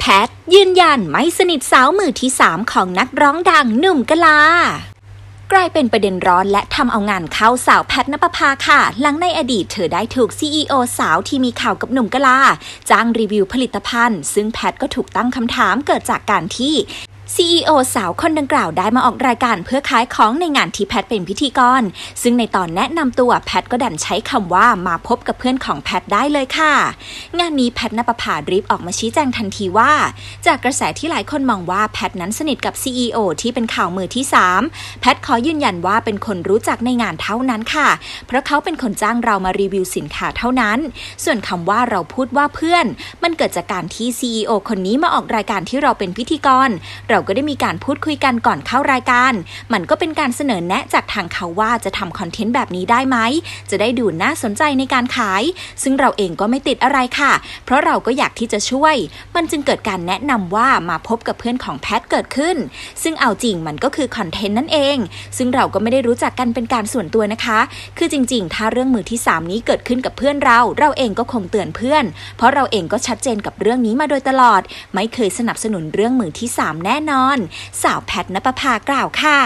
แพทยืนยันไม่สนิทสาวมือที่สามของนักร้องดังหนุ่มกะลากลายเป็นประเด็นร้อนและทำเอางานเข้าสาวแพทนปภาค่ะ หลังในอดีตเธอได้ถูก CEO สาวที่มีข่าวกับหนุ่มกะลา จ้างรีวิวผลิตภัณฑ์ ซึ่งแพทก็ถูกตั้งคำถามเกิดจากการที่ CEO สาวคนดังกล่าวได้มาออกรายการเพื่อขายของในงานที่แพทเป็นพิธีกร ซึ่งในตอนแนะนำตัวแพทก็ดันใช้คำว่ามาพบกับเพื่อนของแพทได้เลยค่ะ งานนี้แพทนปภารีบออกมาชี้แจงทันทีว่า จากกระแสที่หลายคนมองว่าแพทนั้นสนิทกับ CEO ที่เป็นข่าวมือที่ 3 แพทขอยืนยันว่าเป็นคนรู้จักในงานเท่านั้นค่ะ เพราะเขาเป็นคนจ้างเรามารีวิวสินค้าเท่านั้น ส่วนคำว่าเราพูดว่าเพื่อน มันเกิดจากการที่ CEO คนนี้มาออกรายการที่เราเป็นพิธีกรเราก็ได้มีการพูดคุยกันก่อนเข้ารายการ มันก็เป็นการเสนอแนะจากทางเขาว่าจะทำคอนเทนต์แบบนี้ได้ไหม จะได้ดูน่าสนใจในการขาย ซึ่งเราเองก็ไม่ติดอะไรค่ะ เพราะเราก็อยากที่จะช่วย มันจึงเกิดการแนะนำว่ามาพบกับเพื่อนของแพทเกิดขึ้น ซึ่งเอาจริงมันก็คือคอนเทนต์นั่นเอง ซึ่งเราก็ไม่ได้รู้จักกันเป็นการส่วนตัวนะคะ คือจริง ๆ ถ้าเรื่องมือที่ 3 นี้เกิดขึ้นกับเพื่อนเรา เราเองก็คงเตือนเพื่อน เพราะเราเองก็ชัดเจนกับเรื่องนี้มาโดยตลอด ไม่เคยสนับสนุนเรื่องมือที่ 3 แน่นอน สาวแพทนปภากล่าวค่ะ